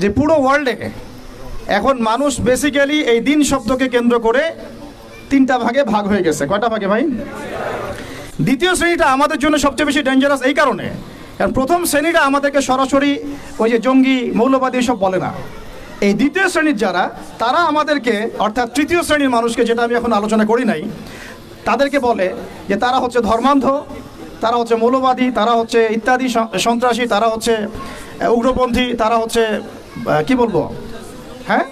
যে পুরো ওয়ার্ল্ডে এখন মানুষ বেসিক্যালি এই দিন শব্দকে কেন্দ্র করে তিনটা ভাগে ভাগ হয়ে গেছে। কয়টা ভাগে ভাই? দ্বিতীয় শ্রেণীটা আমাদের জন্য সবচেয়ে বেশি ডেঞ্জারাস এই কারণে। কারণ প্রথম শ্রেণীটা আমাদেরকে সরাসরি ওই যে জঙ্গি, মৌলবাদী এসব বলে না। এই দ্বিতীয় শ্রেণির যারা, তারা আমাদেরকে, অর্থাৎ তৃতীয় শ্রেণির মানুষকে, যেটা আমি এখন আলোচনা করি নাই, তাদেরকে বলে যে তারা হচ্ছে ধর্মান্ধ, তারা হচ্ছে মৌলবাদী, তারা হচ্ছে ইত্যাদি সন্ত্রাসী, তারা হচ্ছে উগ্রপন্থী, তারা হচ্ছে কি বলব? হ্যাঁ?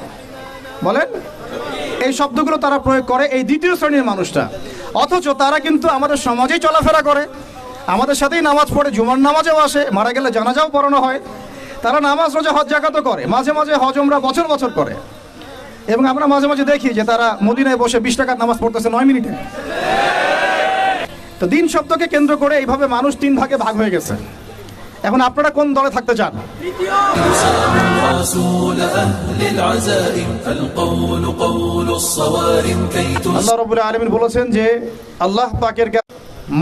বলেন? এই শব্দগুলো তারা প্রয়োগ করে এই দ্বিতীয় শ্রেণির মানুষটা। অথচ তারা কিন্তু আমাদের সমাজেই চলাফেরা করে। আমাদের সাথেই নামাজ পড়ে, জুমার নামাজেও আসে, মারা গেলে জানাজাও পড়ানো হয়। তারা নামাজ রোজা হজ জাকাতও করে, মাঝে মাঝে হজ আমরা বছর বছর করে। এবং আমরা মাঝে মাঝে দেখি যে তারা মদিনায় বসে বিশ টাকার নামাজ পড়তেছে নয় মিনিটে। তো দিন শব্দকে কেন্দ্র করে এইভাবে মানুষ তিন ভাগে ভাগ হয়ে গেছে। এখন আপনারা কোন দলে থাকতে চান? আলমিন বলেছেন যে আল্লাহ পাকের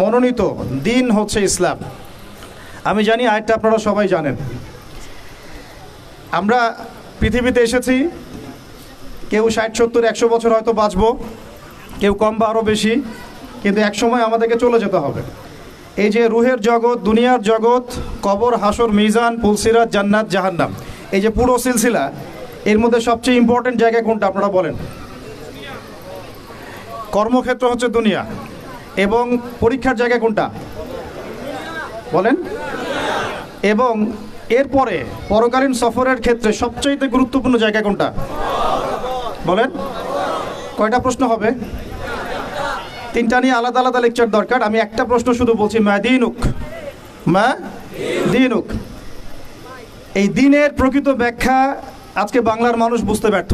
মনোনীত দিন হচ্ছে ইসলাম। আমি জানি আয়টা আপনারা সবাই জানেন। আমরা পৃথিবীতে এসেছি, কেউ ষাট, সত্তর, একশো বছর হয়তো বাঁচব, কেউ কম বা আরও বেশি, কিন্তু একসময় আমাদেরকে চলে যেতে হবে। এই যে রুহের জগৎ, দুনিয়ার জগৎ, কবর, হাসর, মিজান পুলসিরাত জান্নাত, জাহান্নাম, এই যে পুরো সিলসিলা, এর মধ্যে সবচেয়ে ইম্পর্টেন্ট জায়গা কোনটা আপনারা বলেন? কর্মক্ষেত্র হচ্ছে দুনিয়া, এবং পরীক্ষার জায়গা কোনটা? বলেন। এবং এরপরে, পরকালীন সফরের ক্ষেত্রে সবচাইতে গুরুত্বপূর্ণ জায়গা কোনটা? বলেন। কয়টা প্রশ্ন হবে? তিনটা নিয়ে আলাদা আলাদা লেকচার দরকার। আমি একটা প্রশ্ন শুধু বলছি, মা দিনুক। মা দিনুক। এই দিনের প্রকৃত ব্যাখ্যা আজকে বাংলার মানুষ বুঝতে ব্যর্থ।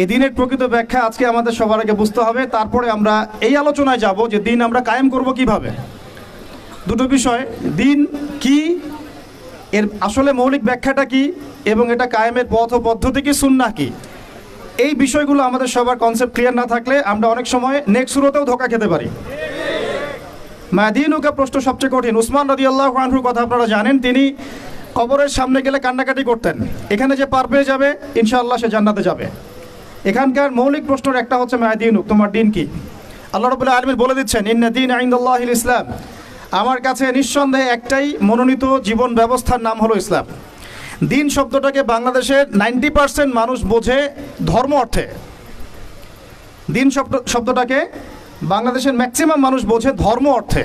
এই দিনের প্রকৃত ব্যাখ্যা আজকে আমাদের সবার আগে বুঝতে হবে। তারপরে আমরা এই আলোচনায় যাব যে দিন আমরা কায়েম করব কীভাবে। দুটো বিষয়, দিন কি, এর আসলে মৌলিক ব্যাখ্যাটা কি, এবং এটা কায়েমের পথ ও পদ্ধতি কি সুন্না কি? এই বিষয়গুলো আমাদের সবার কনসেপ্ট ক্লিয়ার না থাকলে আমরা অনেক সময় নেক্সট শুরুতেও ধোকা খেতে পারি। মাদিনুকা প্রশ্ন সবচেয়ে কঠিন। উসমান রদি আল্লাহ আনহুর কথা আপনারা জানেন, তিনি কবরের সামনে গেলে কান্নাকাটি করতেন। এখানে যে পার পেয়ে যাবে, ইনশাআল্লাহ সে জান্নাতে যাবে। এখানকার মৌলিক প্রশ্নের একটা হচ্ছে মায়াদিনুক তোমার দিন কি? আল্লাহ রবুল্লাহ আলমীর বলে দিচ্ছেন, ইন্না দিন আইন্দাল্লাহ ইসলাম। আমার কাছে নিঃসন্দেহে একটাই মনোনীত জীবন ব্যবস্থার নাম হলো ইসলাম। দিন শব্দটাকে বাংলাদেশের নাইনটি পার্সেন্ট মানুষ বোঝে ধর্ম অর্থে। দিন শব্দ, শব্দটাকে বাংলাদেশের ম্যাক্সিমাম মানুষ বোঝে ধর্ম অর্থে।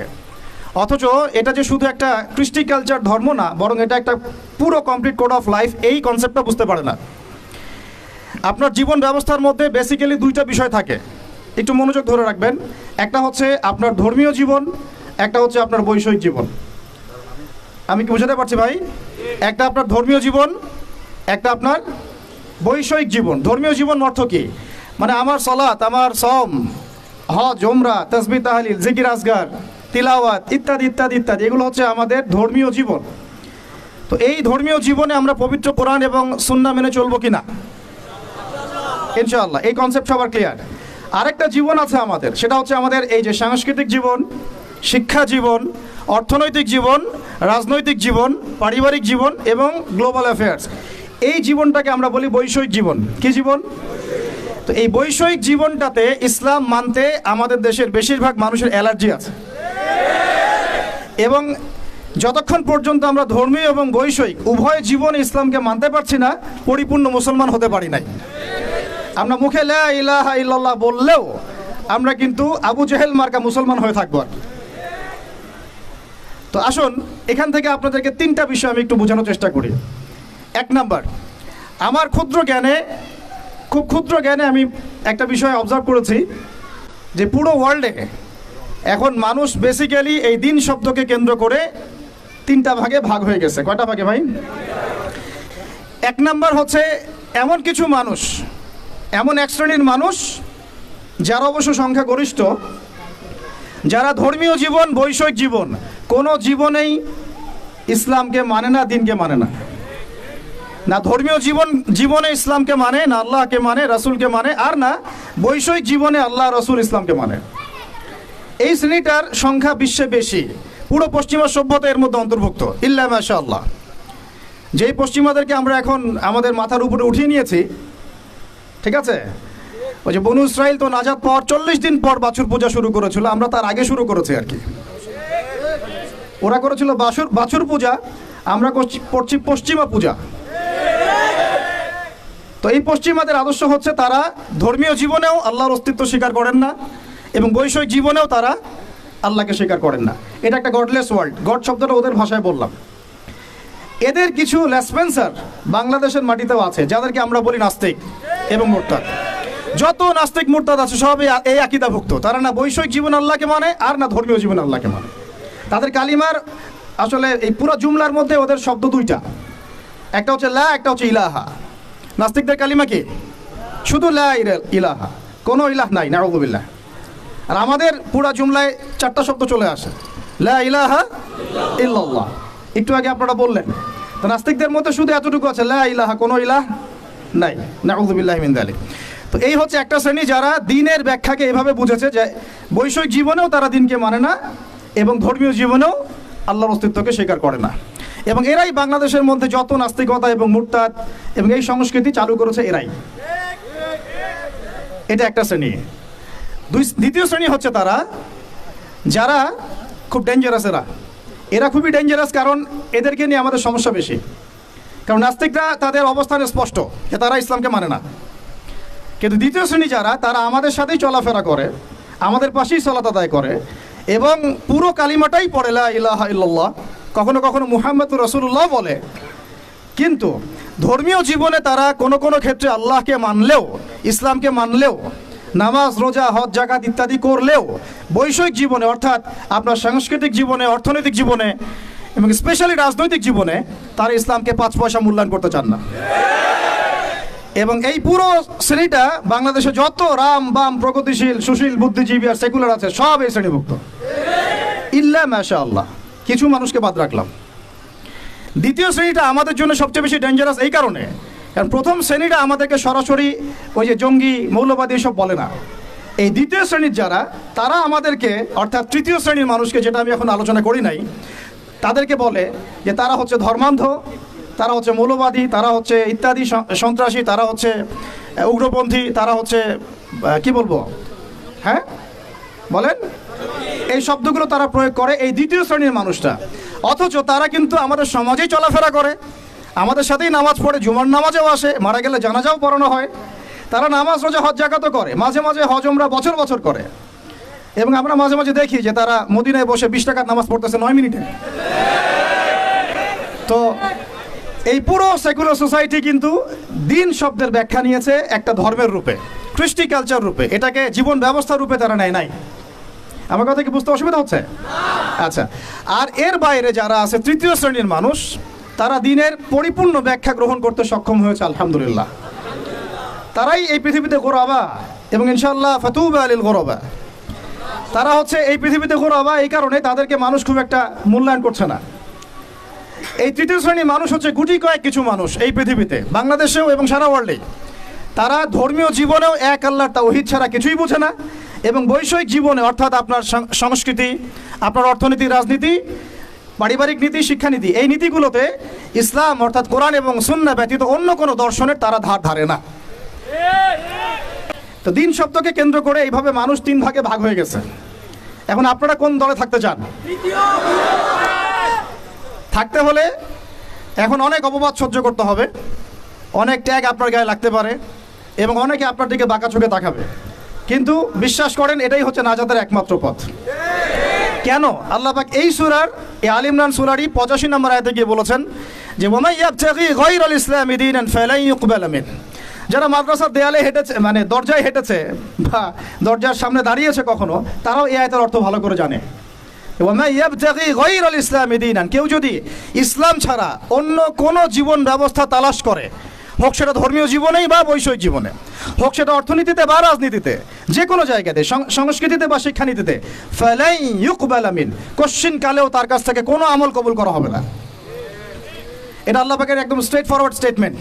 অথচ এটা যে শুধু একটা কৃষ্টি কালচার ধর্ম না, বরং এটা একটা পুরো কমপ্লিট কোড অফ লাইফ, এই কনসেপ্টটা বুঝতে পারে না। আপনার জীবন ব্যবস্থার মধ্যে বেসিক্যালি দুইটা বিষয় থাকে। একটু মনোযোগ ধরে রাখবেন। একটা হচ্ছে আপনার ধর্মীয় জীবন, একটা হচ্ছে আপনার বৈষয়িক জীবন। আমি কি বুঝাতে পারছি ভাই? একটা আপনার ধর্মীয় জীবন, একটা আপনার বৈষয়িক জীবন। ধর্মীয় জীবন অর্থ কি? মানে আমার সলাত, আমার সম হজ ওমরা তসবি তাহলিল, জিকির আসগার তিলাওয়াত ইত্যাদি ইত্যাদি ইত্যাদি, এগুলো হচ্ছে আমাদের ধর্মীয় জীবন। তো এই ধর্মীয় জীবনে আমরা পবিত্র কোরআন এবং সুন্না মেনে চলবো কি না ইনশাআল্লাহ, এই কনসেপ্ট সবার ক্লিয়ার আরেকটা জীবন আছে আমাদের, সেটা হচ্ছে আমাদের এই যে সাংস্কৃতিক জীবন, শিক্ষা জীবন অর্থনৈতিক জীবন, রাজনৈতিক জীবন, পারিবারিক জীবন এবং গ্লোবাল অ্যাফেয়ার্স। এই জীবনটাকে আমরা বলি বৈষয়িক জীবন। কি জীবন? তো এই বৈষয়িক জীবনটাতে ইসলাম মানতে আমাদের দেশের বেশিরভাগ মানুষের অ্যালার্জি আছে। এবং যতক্ষণ পর্যন্ত আমরা ধর্মীয় এবং বৈষয়িক, উভয় জীবন ইসলামকে মানতে পারছি না, পরিপূর্ণ মুসলমান হতে পারি নাই। আমরা মুখে লা ইলাহা ইল্লাল্লাহ বললেও আমরা কিন্তু আবু জেহেল মার্কা মুসলমান হয়ে থাকব আর। তো আসুন, এখান থেকে আপনাদেরকে তিনটা বিষয় আমি একটু বোঝানোর চেষ্টা করি। এক নাম্বার, আমার ক্ষুদ্র জ্ঞানে, খুব ক্ষুদ্র জ্ঞানে আমি একটা বিষয় অবজার্ভ করেছি যে পুরো ওয়ার্ল্ডে এখন মানুষ বেসিক্যালি এই দিন শব্দকে কেন্দ্র করে তিনটা ভাগে ভাগ হয়ে গেছে। কয়টা ভাগে ভাই? এক নাম্বার হচ্ছে, এমন কিছু মানুষ, এমন এক শ্রেণির মানুষ, যারা অবশ্য সংখ্যা গরিষ্ঠ, যারা ধর্মীয় জীবন, বৈষয়িক জীবন কোনো জীবনেই ইসলামকে মানে না, দিনকে মানে না। না ধর্মীয় জীবন, জীবনে ইসলামকে মানে না আল্লাহকে মানে রাসূলকে মানে আর না বৈষয়িক জীবনে আল্লাহ, রসুল ইসলামকে মানে। এই শ্রেণীটার সংখ্যা বিশ্বে বেশি। পুরো পশ্চিমা সভ্যতা এর মধ্যে অন্তর্ভুক্ত, ইল্লা মাশা আল্লাহ যেই পশ্চিমাদেরকে আমরা এখন আমাদের মাথার উপরে উঠিয়ে নিয়েছি, ঠিক আছে? ওই যে বনু ইসরাইল তো নাজাদ পাওয়ার চল্লিশ দিন পর বাছুর পূজা শুরু করেছিল, আমরা তার আগে শুরু করেছি আর কি। ওরা করেছিল বাছুর বাছুর পূজা, আমরা করছি পশ্চিমা পূজা। তো এই পশ্চিমাদের আদর্শ হচ্ছে তারা ধর্মীয় জীবনেও আল্লাহর অস্তিত্ব স্বীকার করেন না এবং বৈষয়িক জীবনেও তারা আল্লাহকে স্বীকার করেন না। এটা একটা গডলেস ওয়ার্ল্ড গড শব্দটা ওদের ভাষায় বললাম। এদের কিছু লেসপেন্সার বাংলাদেশের মাটিতেও আছে, যাদেরকে আমরা বলি নাস্তিক এবং মোরতাদ। যত নাস্তিক মোরতাদ আছে সব এই- এই আকিদাভুক্ত। তারা না বৈষয়িক জীবন আল্লাহকে মানে আর না ধর্মীয় জীবন আল্লাহকে মানে। তাদের কালিমার আসলে এই পুরো জুমলার মধ্যে ওদের শব্দ দুইটা। একটা হচ্ছে লা, একটা হচ্ছে ইলাহা। নাস্তিকদের কালিমা কি? শুধু লা ইলাহা। কোনো ইলাহ নাই নাউজুবিল্লাহ আর আমাদের পুরা জুমলায় চারটা শব্দ চলে আসে। লা ইলাহা ইল্লাল্লাহ। একটু আগে আপনারা বললেন। তো নাস্তিকদের মধ্যে শুধু এতটুকু আছে, লা ইলাহা, কোনো ইলাহ নাই। নাউজুবিল্লাহ মিন যালিক তো এই হচ্ছে একটা শ্রেণি যারা দিনের ব্যাখ্যাকে এভাবে বুঝেছে যে বৈষয়িক জীবনেও তারা দিনকে মানে না এবং ধর্মীয় জীবনেও আল্লাহর অস্তিত্বকে স্বীকার করে না। এবং এরাই বাংলাদেশের মধ্যে যত নাস্তিকতা এবং মুরতাদ এবং এই সংস্কৃতি চালু করেছে এরাই। এটা একটা শ্রেণি। দুই দ্বিতীয় শ্রেণি হচ্ছে তারা, যারা খুব ডেঞ্জারাস এরা। এরা খুবই ডেঞ্জারাস কারণ এদেরকে নিয়ে আমাদের সমস্যা বেশি। কারণ নাস্তিকরা তাদের অবস্থান স্পষ্ট, যে তারা ইসলামকে মানে না। কিন্তু দ্বিতীয় শ্রেণি যারা, তারা আমাদের সাথেই চলাফেরা করে, আমাদের পাশেই সলাত আদায় করে এবং পুরো কালিমাটাই পড়ে, লা ইলাহা ইল্লাল্লাহ কখনো কখনো মুহাম্মদ রসুল্লাহ বলে। কিন্তু ধর্মীয় জীবনে তারা কোনো কোনো ক্ষেত্রে আল্লাহকে মানলেও, ইসলামকে মানলেও, নামাজ, রোজা, হজ জাকাত ইত্যাদি করলেও, বৈষয়িক জীবনে, অর্থাৎ আপনার সাংস্কৃতিক জীবনে, অর্থনৈতিক জীবনে এবং স্পেশালি রাজনৈতিক জীবনে, তারা ইসলামকে পাঁচ পয়সা মূল্যায়ন করতে চান না। এবং এই পুরো শ্রেণীটা বাংলাদেশে যত রাম, বাম, প্রগতিশীল, সুশীল, বুদ্ধিজীবী আর সেকুলার আছে, সব এই শ্রেণীভুক্ত। ইল্লা মাশা আল্লাহ কিছু মানুষকে বাদ রাখলাম। দ্বিতীয় শ্রেণীটা আমাদের জন্য সবচেয়ে বেশি ডেঞ্জারাস এই কারণে। কারণ প্রথম শ্রেণীটা আমাদেরকে সরাসরি ওই যে জঙ্গি, মৌলবাদী এসব বলে না। এই দ্বিতীয় শ্রেণির যারা, তারা আমাদেরকে, অর্থাৎ তৃতীয় শ্রেণির মানুষকে যেটা আমি এখন আলোচনা করি নাই, তাদেরকে বলে যে তারা হচ্ছে ধর্মান্ধ তারা হচ্ছে মৌলবাদী, তারা হচ্ছে ইত্যাদি সন্ত্রাসী, তারা হচ্ছে উগ্রপন্থী, তারা হচ্ছে কি বলব? হ্যাঁ? বলেন? এই শব্দগুলো তারা প্রয়োগ করে এই দ্বিতীয় শ্রেণির মানুষটা। অথচ তারা কিন্তু আমাদের সমাজেই চলাফেরা করে। আমাদের সাথেই নামাজ পড়ে, জুমার নামাজেও আসে, মারা গেলে জানাজাও পড়ানো হয়। তারা নামাজ রোজা, হজ, জাকাতও করে। মাঝে মাঝে হজমরা বছর বছর করে। এবং আমরা মাঝে মাঝে দেখি যে তারা মদিনায় বসে বিশ টাকার নামাজ পড়তেছে নয় মিনিটে। তো এই পুরো সেকুলার সোসাইটি কিন্তু দিন শব্দের ব্যাখ্যা নিয়েছে একটা ধর্মের রূপে, কৃষ্টি কালচার রূপে। এটাকে জীবন ব্যবস্থা রূপে তারা নেয় নাই। আমার কথা কি বুঝতে অসুবিধা হচ্ছে? আচ্ছা আর এর বাইরে যারা আছে, তৃতীয় শ্রেণির মানুষ, তারা দিনের পরিপূর্ণ ব্যাখ্যা গ্রহণ করতে সক্ষম হয়েছে, আলহামদুলিল্লাহ। তারাই এই পৃথিবীতে গোরাবা এবং ইনশাল্লাহ ফাতুবা আলিল গোরবা। তারা হচ্ছে এই পৃথিবীতে গোরাবা এই কারণে তাদেরকে মানুষ খুব একটা মূল্যায়ন করছে না। এই তৃতীয় শ্রেণির মানুষ হচ্ছে গুটি কয়েক কিছু মানুষ এই পৃথিবীতে, বাংলাদেশেও এবং সারা ওয়ার্ল্ডে তারা ধর্মীয় জীবনেও এক আল্লাহর তাওহিদ ছাড়া কিছুই বোঝে না এবং বৈষয়িক জীবনে, অর্থাৎ আপনার সংস্কৃতি, আপনার অর্থনীতি, রাজনীতি, পারিবারিক নীতি, শিক্ষানীতি, এই নীতিগুলোতে ইসলাম, অর্থাৎ কোরআন এবং সুন্না ব্যতীত অন্য কোনো দর্শনের তারা ধার ধারে না। তো দিন শব্দকে কেন্দ্র করে এইভাবে মানুষ তিন ভাগে ভাগ হয়ে গেছে। এখন আপনারা কোন দলে থাকতে চান? থাকতে হলে এখন অনেক অপবাদ সহ্য করতে হবে। অনেক ট্যাগ আপনার গায়ে লাগতে পারে এবং অনেকে আপনার দিকে বাঁকা চোখে তাকাবে। কিন্তু বিশ্বাস করেন, এটাই হচ্ছে নাজাতের একমাত্র পথ। কেন? আল্লাহ পাক এই সুরার, এই আল ইমরান সুরারই পঁচাশি নম্বর আয়তে গিয়ে বলেছেন যে যারা মাদ্রাসার দেয়ালে হেঁটেছে মানে দরজায় হেঁটেছে বা দরজার সামনে দাঁড়িয়েছে কখনো, তারাও এই আয়তের অর্থ ভালো করে জানে। ইসলামি কেউ যদি ইসলাম ছাড়া অন্য কোনো জীবন ব্যবস্থা তালাশ করে, হোক সেটা ধর্মীয় জীবনেই বা বৈষয়িক জীবনে, হোক সেটা অর্থনীতিতে বা রাজনীতিতে, যে কোনো জায়গাতে সংস্কৃতিতে বা শিক্ষানীতিতে ফালাই ইউকবাল মিন, কোশ্চিন কালেও তার কাছ থেকে কোনো আমল কবুল করা হবে না। এটা আল্লাহ পাকের একদম স্ট্রেট ফরওয়ার্ড স্টেটমেন্ট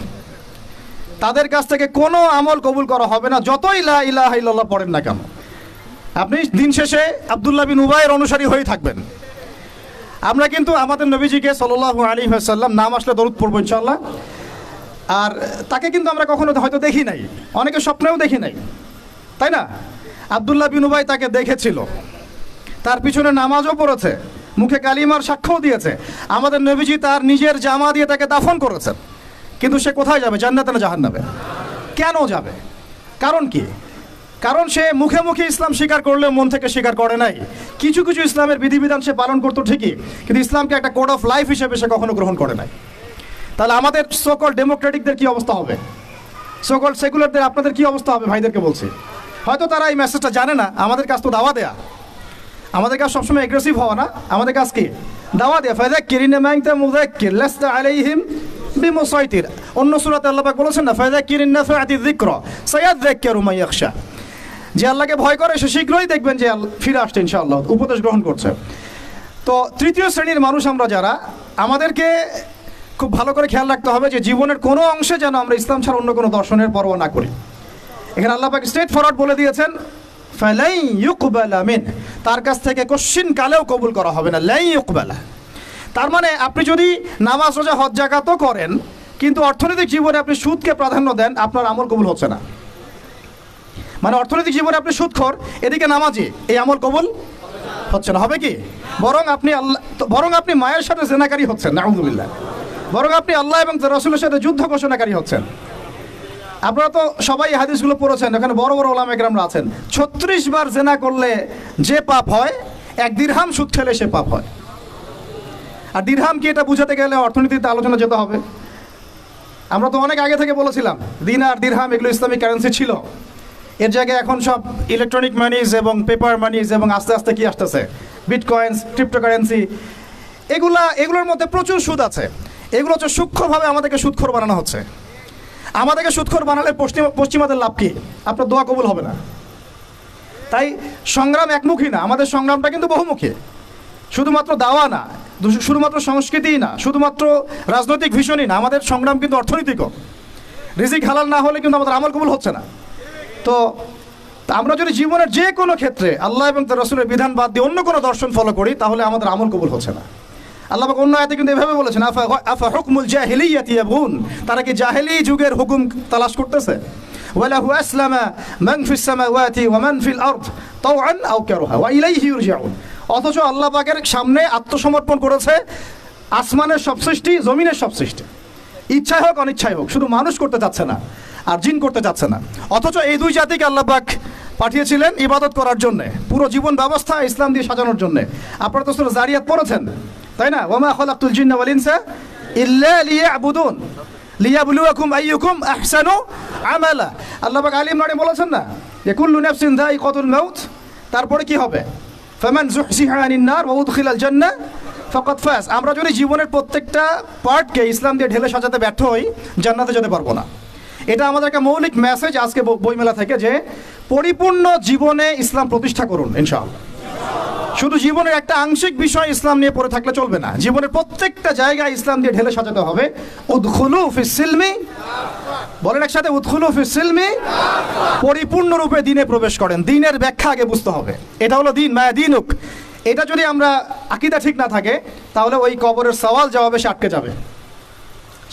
তাদের কাছ থেকে কোনো আমল কবুল করা হবে না, যতই লা ইলাহা পড়েন না কেন। আপনি দিন শেষে আবদুল্লাহ বিন উবাইয়ের অনুসারী হয়ে থাকবেন। আমরা কিন্তু আমাদের নবীজিকে সাল্লাল্লাহু আলী সাল্লাম নাম আসলে দরুদ পড়ব ইনশাল্লাহ আর তাকে কিন্তু আমরা কখনো হয়তো দেখি নাই। অনেকে স্বপ্নেও দেখি নাই। তাই না? আবদুল্লাহ বিনুবাই তাকে দেখেছিল। তার পিছনে নামাজও পড়েছে। মুখে কালিমার সাক্ষ্যও দিয়েছে। আমাদের নবীজি তার নিজের জামা দিয়ে তাকে দাফন করেছেন। কিন্তু সে কোথায় যাবে? জান্নাতে না জাহান্নামে? কেন যাবে? কারণ কি? কারণ সে মুখে মুখে ইসলাম স্বীকার করলেও মন থেকে স্বীকার করে নাই। কিছু কিছু ইসলামের বিধিবিধান সে পালন করতো ঠিকই, কিন্তু ইসলামকে একটা কোড অফ লাইফ হিসেবে সে কখনো গ্রহণ করে নাই। তাহলে আমাদের সকল ডেমোক্রেটিকদের কি অবস্থা হবে? সকল সেকুলারদের আপনাদের কি অবস্থা হবে ভাইদেরকে বলছি। হয়তো তারা এই মেসেজটা জানে না, আমাদের কাজ তো দাওয়া দেয়া। আমাদের কাজ সবসময় এগ্রেসিভ হওয়া না, আমাদের কাজ কি? দাওয়া দেয়া। ফায়দাক্কির ইন্নামাইতা মুযাক্কির, লাস্তা আলাইহিম বিমুসাইতির। অন্য সূরাতে আল্লাহ বলেছেন না ফায়দাক্কির ইন্নাফাআতি যিকরা সায়াযাক্কারু মান ইয়াখশা। যে আল্লাহকে ভয় করে, সে শীঘ্রই দেখবেন যে ফিরে আসছে ইনশাআল্লাহ, উপদেশ গ্রহণ করছে। তো তৃতীয় শ্রেণির মানুষ আমরা যারা, আমাদেরকে খুব ভালো করে খেয়াল রাখতে হবে যে জীবনের কোনো অংশে যেন আমরা ইসলাম ছাড়া অন্য কোনো দর্শনের পরোয়া না করি। এখানে আল্লাহ স্ট্রেট ফরওয়ার্ড বলে দিয়েছেন ফালাই ইউকবালা মিন। তার কাছ থেকে কোশ্চিন কালেও কবুল করা হবে না লাই ইউকবালা। তার মানে আপনি যদি নামাজ, রোজা, হজ করেন, কিন্তু অর্থনৈতিক জীবনে আপনি সুদকে প্রাধান্য দেন, আপনার আমল কবুল হচ্ছে না। মানে অর্থনৈতিক জীবনে আপনি সুদখোর এদিকে নামাজি, এই আমল কবুল হচ্ছে না। হবে কি? বরং আপনি আল্লাহ বরং আপনি মায়ের সাথে জেনাকারী হচ্ছেন, নাউজুবিল্লাহ। বরং আপনি আল্লাহ এবং রসুলের সাথে যুদ্ধ ঘোষণাকারী হচ্ছেন। আপনারা তো সবাই হাদিসগুলো পড়েছেন, এখানে বড় বড় ওলাম একরামরা আছেন। ছত্রিশ বার জেনা করলে যে পাপ হয়, এক দিরহাম সুদ খেলে সে পাপ হয়। আর দিরহাম কি এটা বুঝাতে গেলে অর্থনীতিতে আলোচনা যেতে হবে? আমরা তো অনেক আগে থেকে বলেছিলাম দিনার দিরহাম এগুলো ইসলামিক কারেন্সি ছিল। এর জায়গায় এখন সব ইলেকট্রনিক মানিজ এবং পেপার মানিজ এবং আস্তে আস্তে কি আসতেছে? বিটকয়েন্স ক্রিপ্টোকারেন্সি এগুলা, এগুলোর মধ্যে প্রচুর সুদ আছে। এগুলো হচ্ছে সূক্ষ্মভাবে আমাদেরকে সুদখোর বানানো হচ্ছে। আমাদেরকে সুদখোর বানালে পশ্চিম, পশ্চিমাদের লাভ কি? আপনার দোয়া কবুল হবে না। তাই সংগ্রাম একমুখী না, আমাদের সংগ্রামটা কিন্তু বহুমুখী। শুধুমাত্র দাওয়া না শুধুমাত্র সংস্কৃতিই না, শুধুমাত্র রাজনৈতিক ভীষণই না, আমাদের সংগ্রাম কিন্তু অর্থনৈতিকও। রিজিক হালাল না হলে কিন্তু আমাদের আমল কবুল হচ্ছে না। তো আমরা যদি জীবনের যে কোনো ক্ষেত্রে আল্লাহ এবং তার রসুলের বিধান বাদ দিয়ে অন্য কোনো দর্শন ফলো করি, তাহলে আমাদের আমল কবুল হচ্ছে না। আল্লাহ অন্য আয়তে কিন্তু এভাবে বলেছেন, আফা আফা হুকমুল জাহিলিয়াতি ইয়াবগুন? তারা কি জাহেলি যুগের হুকুম তালাশ করতেছে? ওয়ালাহু আসলামা মান ফিস সামাওয়াতি ওয়া মান ফিল আরদ তাওআন আও কারহা ওয়া ইলাইহি ইরজাউন অথচ আল্লাহ পাকের সামনে আত্মসমর্পণ করেছে আসমানের সব সৃষ্টি জমিনের সব সৃষ্টি ইচ্ছায় হোক অনিচ্ছাই হোক, শুধু মানুষ করতে চাচ্ছে না। আর জিন করতে চাচ্ছে না। অথচ এই দুই জাতিকে আল্লাহ পাক পাঠিয়েছিলেন ইবাদত করার জন্য, পুরো জীবন ব্যবস্থা ইসলাম দিয়ে সাজানোর জন্য। আপনারা তো শুধু জারিয়াত পড়েছেন, তাই না? ওমা খলাকুল জিন্না ওয়াল ইনসা ইল্লা লিয়াবুদুন। লিয়াবলুয়াকুম আইয়ুকুম আহসানু আমালা। আল্লাহ পাক আলী ইমরানে বলেছেন না যে, কুল্লু নাফসিন যায়িকাতুল মাউত, তারপরে কি হবে? ফামান জুহজিহা আনিন নার ওয়া উদখিলাল জান্নাহ ফকত ফাস আমরা যদি জীবনের প্রত্যেকটা পার্টকে ইসলাম দিয়ে ঢেলে সাজাতে ব্যর্থ হই, জান্নাতে যেতে পারব না। এটা আমাদের একটা মৌলিক মেসেজ আজকে বইমেলা থেকে যে পরিপূর্ণ জীবনে ইসলাম প্রতিষ্ঠা করুন, ইনশাআল্লাহ। শুধু জীবনের একটা আংশিক বিষয় ইসলাম নিয়ে পড়ে থাকলে চলবে না। জীবনের প্রত্যেকটা জায়গায় ইসলাম দিয়ে ঢেলে সাজাতে হবে। উদ্খুলু ফিস সিলমি। বলেন একসাথে, উদ্খুলু ফিস সিলমি। পরিপূর্ণরূপে দিনে প্রবেশ করেন। দিনের ব্যাখ্যা আগে বুঝতে হবে। এটা হলো দিন, মায়া দিনুক। এটা যদি আমরা আকিদা ঠিক না থাকে, তাহলে ওই কবরের সওয়াল জবাবে সে আটকে যাবে।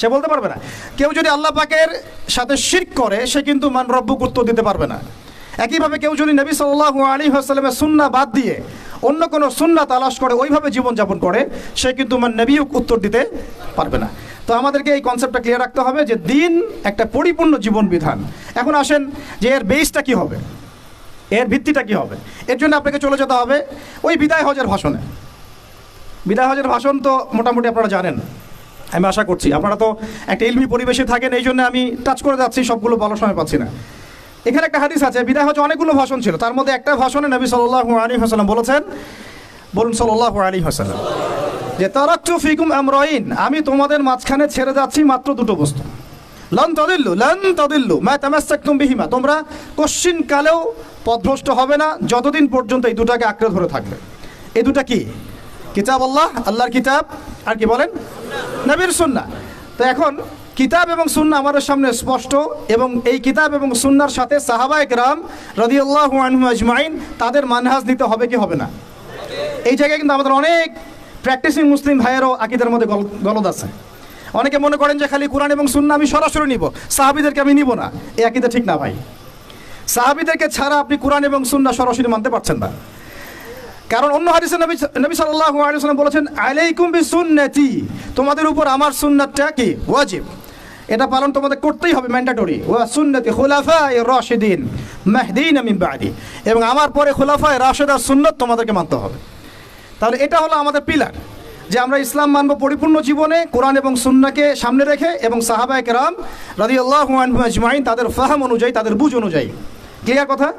সে বলতে পারবে না। কেউ যদি আল্লাহ পাকের সাথে শিরক করে, সে কিন্তু মান রব্বুক উত্তর দিতে পারবে না। একইভাবে কেউ যদি নবী সাল্লাহ আলী আসসালামের সুন্না বাদ দিয়ে অন্য কোনো সুন্না তালাশ করে, ওইভাবে জীবনযাপন করে, সে কিন্তু মান নবীও উত্তর দিতে পারবে না। তো আমাদেরকে এই কনসেপ্টটা ক্লিয়ার রাখতে হবে যে দিন একটা পরিপূর্ণ জীবন বিধান। এখন আসেন যে এর বেসটা কি হবে? এর ভিত্তিটা কি হবে? এর জন্য আপনাকে চলে যেতে হবে ওই বিদায় হজের ভাষণে। বিদায় হজের ভাষণ তো মোটামুটি আপনারা জানেন। আমি আশা করছি। আপনারা তো একটা ইলমি পরিবেশে থাকেন, এই জন্য আমি টাচ করে যাচ্ছি, সবগুলো বলার সময় পাচ্ছি না। এখানে একটা হাদিস আছে, বিদায় হজ অনেকগুলো ভাষণ ছিল। তার মধ্যে একটা ভাষণে নবী সাল্লাহ আলী হাসালাম বলেছেন, বলুন সাল্লাহ আলী হাসালাম যে, তারাক্তু ফিকুম আমরাইন, আমি তোমাদের মাঝখানে ছেড়ে যাচ্ছি মাত্র দুটো বস্তু। লন তদিল্লু লন তদিল্লু, মা তামাস্তাকুম বিহিমা। তোমরা কোশ্চিন কালেও পথভ্রষ্ট হবে না, যতদিন পর্যন্ত এই দুটাকে আঁকড়ে ধরে থাকবে। এই দুটা কি? কিতাব আল্লাহ, আল্লাহর কিতাব, আর কি বলেন? নবীর সুন্না তো এখন কিতাব এবং সুন্না আমাদের সামনে স্পষ্ট এবং এই কিতাব এবং সুন্নার সাথে সাহাবা একরাম রদিয়াল্লাহু আনহু আজমাইন তাদের মানহাজ নিতে হবে কি হবে না? এই জায়গায় কিন্তু আমাদের অনেক প্র্যাকটিসিং মুসলিম ভাইয়েরও আকিদের মধ্যে গল- গলদ আছে। অনেকে মনে করেন যে খালি কোরআন এবং সুন্না আমি সরাসরি নিব, সাহাবিদেরকে আমি নিব না। এই আকিদা ঠিক না ভাই। সাহাবিদেরকে ছাড়া আপনি কোরআন এবং সুন্না সরাসরি মানতে পারছেন না। কারণ অন্য হাদিসে নবী নবী সাল্লাল্লাহু আলাইহি ওয়াসাল্লাম বলেছেন, আলাইকুম বিসুন্নতি। তোমাদের উপর আমার সুন্নাতটা কি? ওয়াজিব। এটা পালন তোমাদের করতেই হবে ম্যান্ডেটরি ওয়া সুন্নতি খুলাফায়ে রাশিদিন, মাহদিন মিন বাদি। এবং আমার পরে খুলাফায়ে রাশিদার সুন্নত তোমাদেরকে মানতে হবে। তাহলে এটা হলো আমাদের পিলার যে আমরা ইসলাম মানব পরিপূর্ণ জীবনে কোরআন এবং সুন্নাকে সামনে রেখে এবং সাহাবায়ে কেরাম রাদিয়াল্লাহু আনহুম আজমাইন তাদের ফাহাম অনুযায়ী, তাদের বুঝ অনুযায়ী। ক্লিয়ার কথা?